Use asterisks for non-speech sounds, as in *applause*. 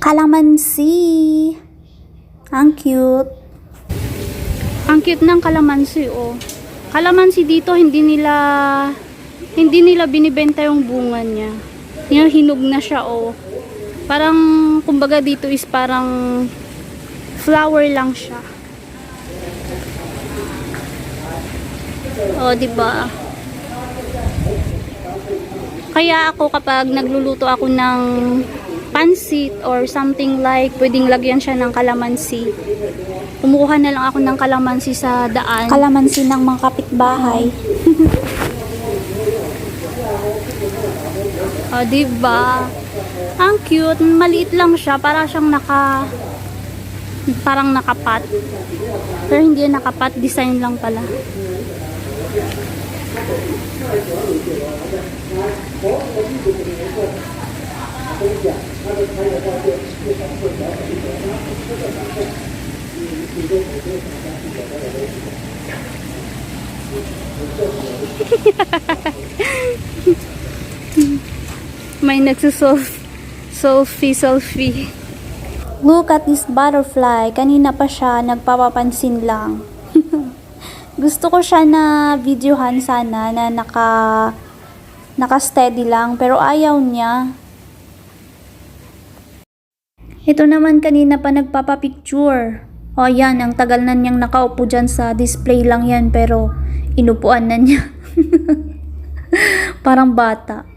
Kalamansi. Ang cute. Ang cute ng kalamansi, oh. Kalamansi dito, hindi nila, hindi nila binibenta yung bunga niya. Yung hinog na siya, oh. Parang, kumbaga dito is parang flower lang siya. Oh, di ba? Kaya ako kapag nagluluto ako ng pansit or something like, pwedeng lagyan siya ng kalamansi. Kumukuha na lang ako ng kalamansi sa daan. Kalamansi ng mga kapitbahay. O, oh, diba? Ang cute. Maliit lang siya. Para siyang naka... Parang nakapat. Pero hindi yan nakapat. Design lang pala. May nagsusolve. Selfie, selfie. Look at this butterfly. Kanina pa siya, nagpapapansin lang. Gusto ko siya na videohan sana na naka naka-steady lang pero ayaw niya. Ito naman kanina pa nagpapapicture. O yan, ang tagal na niyang nakaupo dyan sa display lang yan pero inupuan na niya. *laughs* Parang bata.